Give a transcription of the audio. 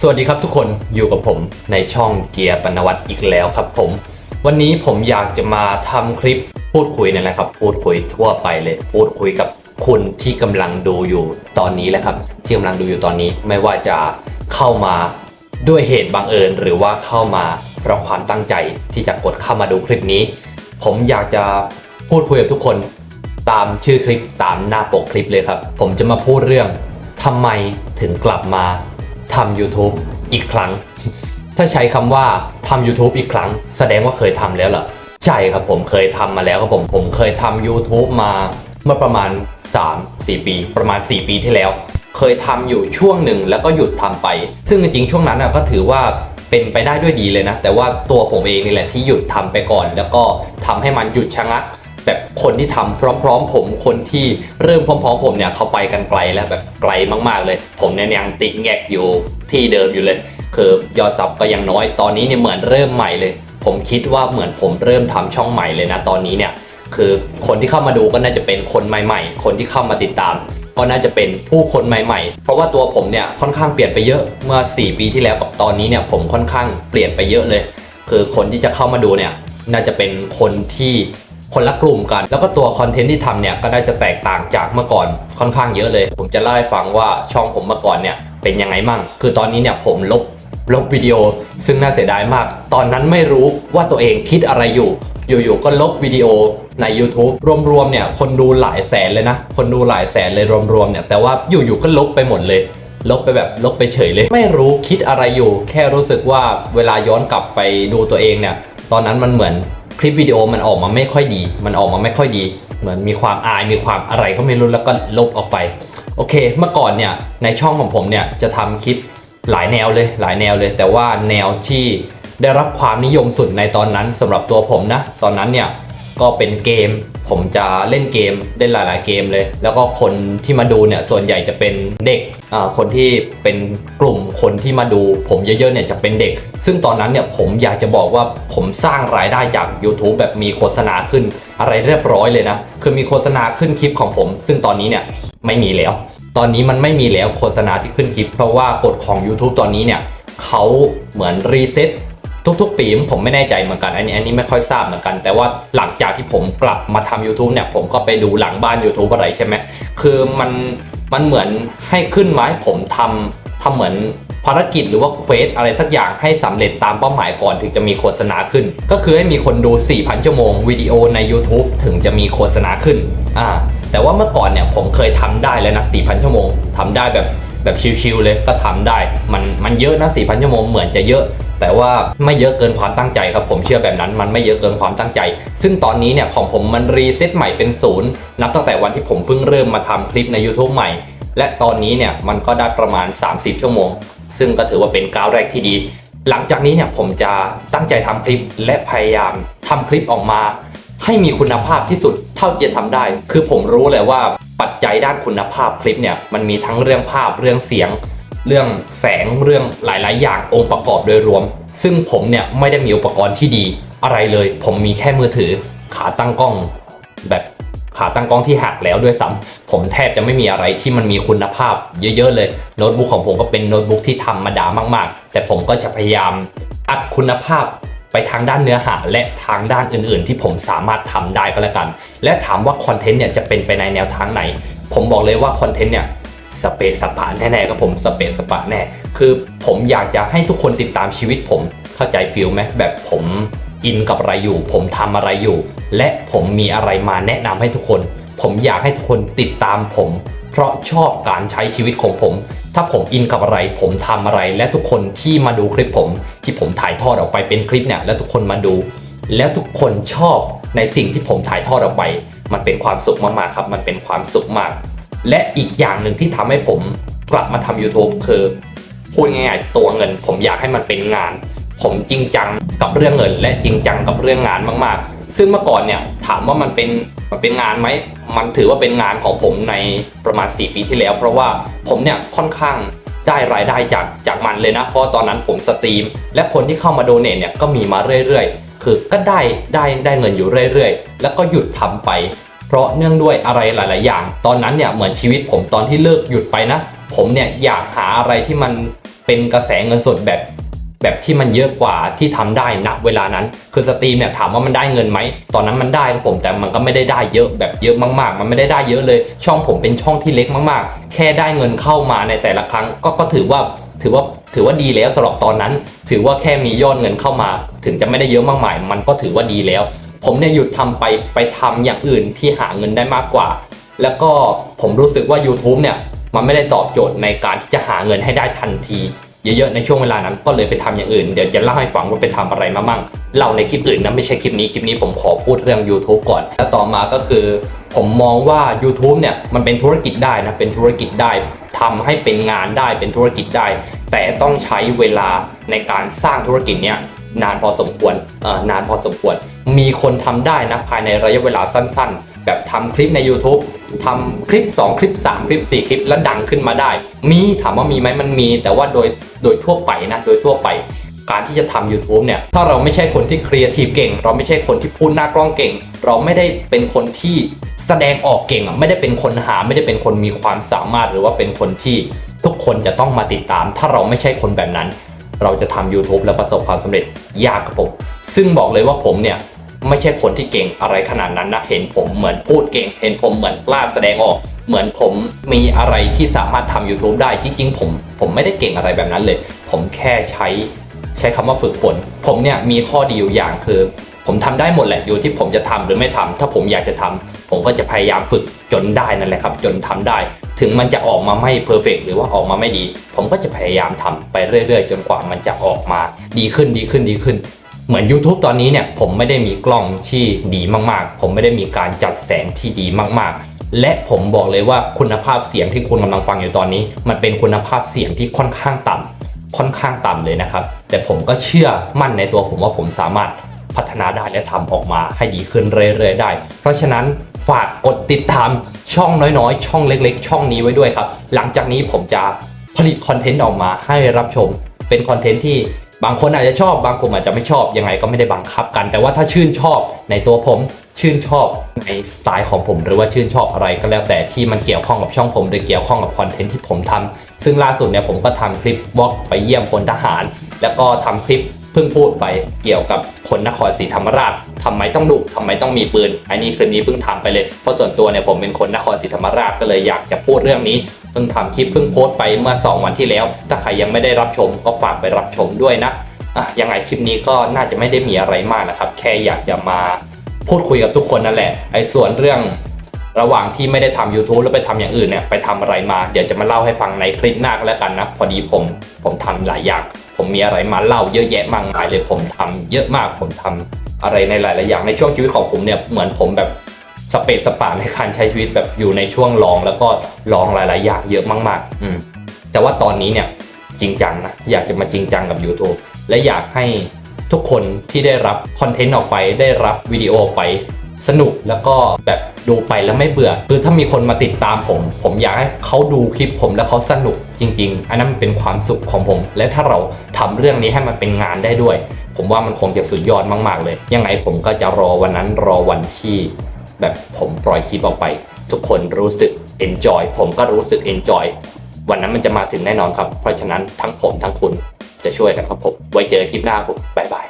สวัสดีครับทุกคนอยู่กับผมในช่องเกียร์ปนวัตอีกแล้วครับผม วันนี้ผมอยากจะมาทำคลิปพูดคุยนั่นแหละครับ พูดคุยทั่วไปเลย พูดคุยกับคุณที่กำลังดูอยู่ตอนนี้แหละครับ ที่กำลังดูอยู่ตอนนี้ไม่ว่าจะเข้ามาด้วยเหตุบังเอิญ หรือว่าเข้ามาเพราะความตั้งใจที่จะกดเข้ามาดูคลิปนี้ ผมอยากจะพูดคุยกับทุกคน ตามชื่อคลิปตามหน้าปกคลิปเลยครับ ผมจะมาพูดเรื่องทำไมถึงกลับมา ทำ YouTube อีกครั้ง ถ้าใช้คำว่าทำ YouTube อีกครั้ง แสดงว่าเคยทำแล้วเหรอใช่ครับผมเคยทำมาแล้วครับผมผมเคยทำ YouTube มาเมื่อประมาณ 3-4 ปี ประมาณ 4 ปีที่แล้ว เคยทำอยู่ช่วงหนึ่งแล้วก็หยุดทำไป ซึ่งจริงๆช่วงนั้นก็ถือว่าเป็นไปได้ด้วยดีเลยนะ แต่ว่าตัวผมเองนี่แหละที่หยุดทำไปก่อน แล้วก็ทำให้มันหยุดชะงัก แบบคนที่ทำพร้อม ๆ ผมคนที่เริ่มพร้อม ๆ ผมเนี่ยเขาไปกันไกลแล้วแบบไกลมากๆเลย ผมเนี่ยยังติดแงกอยู่ที่เดิมอยู่เลย คือยอดซับก็ยังน้อยตอนนี้เนี่ยเหมือนเริ่มใหม่เลย ผมคิดว่าเหมือนผมเริ่มทำช่องใหม่เลยนะตอนนี้เนี่ยคือคนที่เข้ามาดูก็น่าจะเป็นคนใหม่ ๆ คนที่เข้ามาติดตาม ก็น่าจะเป็นผู้คนใหม่ ๆ เพราะว่าตัวผมเนี่ยค่อนข้างเปลี่ยนไปเยอะเมื่อ 4 ปีที่แล้วกับตอนนี้เนี่ยผมค่อนข้างเปลี่ยนไปเยอะเลย คือคนที่จะเข้ามาดูเนี่ยน่าจะเป็นคนที่ คนละกลุ่มกัน แล้วก็ตัวคอนเทนต์ที่ทำเนี่ยก็น่าจะแตกต่างจากเมื่อก่อนค่อนข้างเยอะเลย ผมจะเล่าให้ฟังว่าช่องผมเมื่อก่อนเนี่ยเป็นยังไงมั่ง คือตอนนี้เนี่ยผมลบลบวิดีโอ ซึ่งน่าเสียดายมาก ตอนนั้นไม่รู้ว่าตัวเองคิดอะไรอยู่ อยู่ๆก็ลบวิดีโอใน YouTube รวมๆเนี่ยคนดูหลายแสนเลยนะ คนดูหลายแสนเลยรวมๆเนี่ยแต่ว่าอยู่ๆก็ลบไปหมดเลย ลบไปแบบลบไปเฉยเลย ไม่รู้คิดอะไรอยู่ แค่รู้สึกว่าเวลาย้อนกลับไปดูตัวเองเนี่ยตอนนั้นมันเหมือน คลิปวิดีโอมันออกมาไม่ค่อยดี มันออกมาไม่ค่อยดี เหมือนมีความอายมีความอะไรก็ไม่รู้แล้วก็ลบออกไป โอเค เมื่อก่อนเนี่ยในช่องของผมเนี่ยจะทำคลิปหลายแนวเลยหลายแนวเลย แต่ว่าแนวที่ได้รับความนิยมสุดในตอนนั้นสำหรับตัวผมนะ ตอนนั้นเนี่ย ก็เป็นเกม ผมจะเล่นเกมได้หลาย ๆ เกมเลย แล้วก็คนที่มาดูเนี่ยส่วนใหญ่จะเป็นเด็กอ่าคนที่เป็นกลุ่มคนที่มาดู ผมเยอะ ๆ เนี่ยจะเป็นเด็ก ซึ่งตอนนั้นเนี่ยผมอยากจะบอกว่าผมสร้างรายได้จาก YouTube แบบมีโฆษณาขึ้นอะไรเรียบร้อยเลยนะ คือมีโฆษณาขึ้นคลิปของผม ซึ่งตอนนี้เนี่ยไม่มีแล้ว ตอนนี้มันไม่มีแล้วโฆษณาที่ขึ้นคลิป เพราะว่ากฎของ YouTube ตอนนี้เนี่ยเขาเหมือนรีเซ็ต ทุกๆ ปีผมไม่แน่ใจเหมือนกันอันนี้อันนี้ไม่ค่อยทราบเหมือนกัน แต่ว่าหลังจากที่ผมกลับมาทำ YouTube เนี่ยผมก็ไปดูหลังบ้าน YouTube อะไรใช่ไหมคือมันมันเหมือนให้ขึ้นมาให้ผมทำทำเหมือนภารกิจหรือว่าเควสอะไรสักอย่างให้สำเร็จตามเป้าหมายก่อนถึงจะมีโฆษณาขึ้น ก็คือให้มีคนดู 4,000 ชั่วโมงวิดีโอใน YouTube ถึงจะมีโฆษณาขึ้นอ่าแต่ว่าเมื่อก่อนเนี่ยผมเคยทำได้แล้วนะ 4,000 ชั่วโมงทำได้แบบ แบบชิวๆเลยก็ทำได้ มันมันเยอะนะ4,000ชั่วโมงเหมือนจะเยอะ แต่ว่าไม่เยอะเกินความตั้งใจครับผมเชื่อแบบนั้นมันไม่เยอะเกินความตั้งใจ ซึ่งตอนนี้เนี่ยของผมมันรีเซ็ตใหม่เป็นศูนย์นับตั้งแต่วันที่ผมเพิ่งเริ่มมาทำคลิปใน YouTube ใหม่ และตอนนี้เนี่ยมันก็ได้ประมาณ 30 ชั่วโมง ซึ่งก็ถือว่าเป็นก้าวแรกที่ดี หลังจากนี้เนี่ยผมจะตั้งใจทำคลิปและพยายามทำคลิปออกมาให้มีคุณภาพที่สุดเท่าที่จะทำได้ คือผมรู้เลยว่า ปัจจัยด้านคุณภาพคลิปเนี่ยมันมีทั้งเรื่องภาพเรื่องเสียง เรื่องแสงเรื่องหลาย ๆ อย่างองค์ประกอบโดยรวม ซึ่งผมเนี่ยไม่ได้มีอุปกรณ์ที่ดีอะไรเลย ผมมีแค่มือถือขาตั้งกล้องแบบขาตั้งกล้องที่หักแล้วด้วยซ้ำผมแทบจะไม่มีอะไรที่มันมีคุณภาพเยอะ ๆ เลยโน้ตบุ๊กของผมก็เป็นโน้ตบุ๊กที่ธรรมดามาก ๆ แต่ผมก็จะพยายามอัดคุณภาพ ไปทางด้านเนื้อหาและทางด้านอื่นๆ ที่ผมสามารถทำได้ก็แล้วกัน และถามว่าคอนเทนต์เนี่ยจะเป็นไปในแนวทางไหน ผมบอกเลยว่าคอนเทนต์เนี่ยสเปซสปะแน่ๆครับผมสเปซสปะแน่ คือผมอยากจะให้ทุกคนติดตามชีวิตผมเข้าใจฟิลไหมแบบผมอินกับอะไรอยู่ ผมทำอะไรอยู่ และผมมีอะไรมาแนะนำให้ทุกคน ผมอยากให้ทุกคนติดตามผม เพราะชอบการใช้ชีวิตของผม ถ้าผมอินกับอะไร ผมทำอะไร และทุกคนที่มาดูคลิปผม ที่ผมถ่ายทอดออกไปเป็นคลิปเนี่ยแล้วทุกคนมาดู แล้วทุกคนชอบในสิ่งที่ผมถ่ายทอดออกไป มันเป็นความสุขมากๆครับ มันเป็นความสุขมาก และอีกอย่างหนึ่งที่ทำให้ผมกลับมาทำ YouTube คือพูดง่ายๆตัวเงิน ผมอยากให้มันเป็นงาน ผมจริงจังกับเรื่องเงิน และจริงจังกับเรื่องงานมากๆ ซึ่งเมื่อก่อนเนี่ยถามว่ามันเป็น มันเป็นงานไหมมันถือว่าเป็นงานของผมในประมาณ 4 ปีที่แล้ว เพราะว่าผมเนี่ยค่อนข้างได้รายได้จากจากมันเลยนะ เพราะตอนนั้นผมสตรีม และคนที่เข้ามาโดเนทเนี่ยก็มีมาเรื่อยๆ คือก็ได้ได้ได้เงินอยู่เรื่อยๆ แล้วก็หยุดทำไป เพราะเนื่องด้วยอะไรหลาย ๆ อย่าง ตอนนั้นเนี่ยเหมือนชีวิตผมตอนที่เลิกหยุดไปนะ ผมเนี่ยอยากหาอะไรที่มันเป็นกระแสเงินสดแบบ แบบที่มันเยอะกว่าที่ทำได้ณเวลานั้น คือสตรีมเนี่ยถามว่ามันได้เงินไหม ตอนนั้นมันได้ครับผมแต่มันก็ไม่ได้ได้เยอะแบบเยอะมากๆ มันไม่ได้ได้เยอะเลย ช่องผมเป็นช่องที่เล็กมากๆ แค่ได้เงินเข้ามาในแต่ละครั้ง ก็ก็ถือว่าถือว่าถือว่าดีแล้วสำหรับตอนนั้น ถือว่าแค่มียอดเงินเข้ามา ถึงจะไม่ได้เยอะมากมาย มันก็ถือว่าดีแล้ว ผมเนี่ยหยุดทำไปไปทำอย่างอื่นที่หาเงินได้มากกว่า แล้วก็ผมรู้สึกว่า YouTube เนี่ยมันไม่ได้ตอบโจทย์ในการที่จะหาเงินให้ได้ทันที เยอะๆในช่วงเวลานั้นก็เลยไปทำอย่างอื่นเดี๋ยวจะเล่าให้ฟังว่าไปทำอะไรมามั่งเล่าในคลิปอื่นนะไม่ใช่คลิปนี้คลิปนี้ผมขอพูดเรื่อง YouTube ก่อน แล้วต่อมาก็คือ ผมมองว่า YouTube เนี่ยมันเป็นธุรกิจได้นะเป็นธุรกิจได้ทำให้เป็นงานได้เป็นธุรกิจได้ แต่ต้องใช้เวลาในการสร้างธุรกิจเนี้ยนานพอสมควรเอ่อนานพอสมควร มีคนทำได้นะภายในระยะเวลาสั้นๆ แบบทำคลิปใน YouTube ทำคลิป 2 คลิป 3 คลิป 4 คลิปแล้วดังขึ้นมาได้ มีถามว่ามีไหมมันมี แต่ว่าโดยโดยทั่วไปนะโดยทั่วไป การที่จะทำ YouTube เนี่ย ถ้าเราไม่ใช่คนที่ครีเอทีฟเก่ง เราไม่ใช่คนที่พูดหน้ากล้องเก่ง เราไม่ได้เป็นคนที่แสดงออกเก่งอะไม่ได้เป็นคนหา ไม่ได้เป็นคนมีความสามารถหรือว่าเป็นคนที่ทุกคนจะต้องมาติดตาม ถ้าเราไม่ใช่คนแบบนั้น เราจะทำ YouTube แล้วประสบความสำเร็จยากครับผม ซึ่งบอกเลยว่าผมเนี่ย ไม่ใช่คนที่เก่งอะไรขนาดนั้นนะเห็นผมเหมือนพูดเก่ง เห็นผมเหมือนกล้าแสดงออก เหมือนผมมีอะไรที่สามารถทำ YouTube ได้จริง ๆ ผมผมไม่ได้เก่งอะไรแบบนั้นเลย ผมแค่ใช้ใช้คำว่าฝึกฝน ผมเนี่ยมีข้อดีอยู่อย่างคือ ผมทำได้หมดแหละอยู่ที่ผมจะทำหรือไม่ทำถ้าผมอยากจะทำผมก็จะพยายามฝึกจนได้นั่นแหละครับ จนทำได้ ถึงมันจะออกมาไม่เพอร์เฟกหรือว่าออกมาไม่ดี ผมก็จะพยายามทำไปเรื่อย ๆ จนกว่ามันจะออกมา ดีขึ้นดีขึ้นดีขึ้น เหมือน YouTube ตอนนี้เนี่ยผมไม่ได้มีกล้องที่ดีมากๆ ผมไม่ได้มีการจัดแสงที่ดีมากๆ และผมบอกเลยว่าคุณภาพเสียงที่คุณกำลังฟังอยู่ตอนนี้ มันเป็นคุณภาพเสียงที่ค่อนข้างต่ำค่อนข้างต่ำเลยนะครับ แต่ผมก็เชื่อมั่นในตัวผมว่าผมสามารถพัฒนาได้และทำออกมาให้ดีขึ้นเรื่อยๆได้ เพราะฉะนั้นฝากกดติดตามช่องน้อยๆ ช่องเล็ก ๆ ช่องนี้ไว้ด้วยครับ หลังจากนี้ผมจะผลิตคอนเทนต์ออกมาให้รับชม เป็นคอนเทนต์ที่ บางคนอาจจะชอบบางกลุ่มอาจจะไม่ชอบยังไงก็ไม่ได้บังคับกัน แต่ว่าถ้าชื่นชอบในตัวผม ชื่นชอบในสไตล์ของผม หรือว่าชื่นชอบอะไรก็แล้วแต่ที่มันเกี่ยวข้องกับช่องผม หรือเกี่ยวข้องกับคอนเทนต์ที่ผมทำซึ่งล่าสุดเนี่ยผมก็ทำคลิปวอล์กไปเยี่ยมพลทหาร แล้วก็ทำคลิป เพิ่งพูดไปเกี่ยวกับคนนครศรีธรรมราชทำไมต้องดุทำไมต้องมีปืนอันนี้คลิปนี้เพิ่งทำไปเลยเพราะส่วนตัวเนี่ยผมเป็นคนนครศรีธรรมราชก็เลยอยากจะพูดเรื่องนี้เพิ่งทำคลิปเพิ่งโพสต์ไปเมื่อ 2 วันที่แล้ว ถ้าใครยังไม่ได้รับชมก็ฝากไปรับชมด้วยนะอะยังไงคลิปนี้ก็น่าจะไม่ได้มีอะไรมากนะครับ แค่อยากจะมาพูดคุยกับทุกคนนั่นแหละไอ้ส่วนเรื่อง ระหว่างที่ไม่ได้ทำ YouTube แล้วไปทำอย่างอื่นเนี่ยไปทำอะไรมา เดี๋ยวจะมาเล่าให้ฟังในคลิปหน้าก็แล้วกันนะพอดีผมผมทำหลายอย่าง ผมมีอะไรมาเล่าเยอะแยะมากมายเลยผมทำเยอะมากผมทำอะไรในหลาย ๆ อย่างในช่วงชีวิตของผมเนี่ยเหมือนผมแบบสเปซสปาในการใช้ชีวิตแบบอยู่ในช่วงลองแล้วก็ลองหลาย ๆ อย่างเยอะมาก ๆ อืมแต่ว่าตอนนี้เนี่ยจริงจังนะอยากจะมาจริงจังกับ YouTube และอยากให้ทุกคนที่ได้รับคอนเทนต์ออกไปได้รับวิดีโอไป สนุกแล้วก็แบบดูไปแล้วไม่เบื่อ คือถ้ามีคนมาติดตามผม ผมอยากให้เขาดูคลิปผมแล้วเขาสนุกจริง ๆ อันนั้นมันเป็นความสุขของผม และถ้าเราทำเรื่องนี้ให้มันเป็นงานได้ด้วย ผมว่ามันคงจะสุดยอดมาก ๆ เลย ยังไงผมก็จะรอวันนั้นรอวันที่ แบบผมปล่อยคลิปออกไป ทุกคนรู้สึก enjoy ผมก็รู้สึก enjoy วันนั้นมันจะมาถึงแน่นอนครับ เพราะฉะนั้นทั้งผมทั้งคุณจะช่วยกันครับผม ไว้เจอคลิปหน้าผมบ๊ายบาย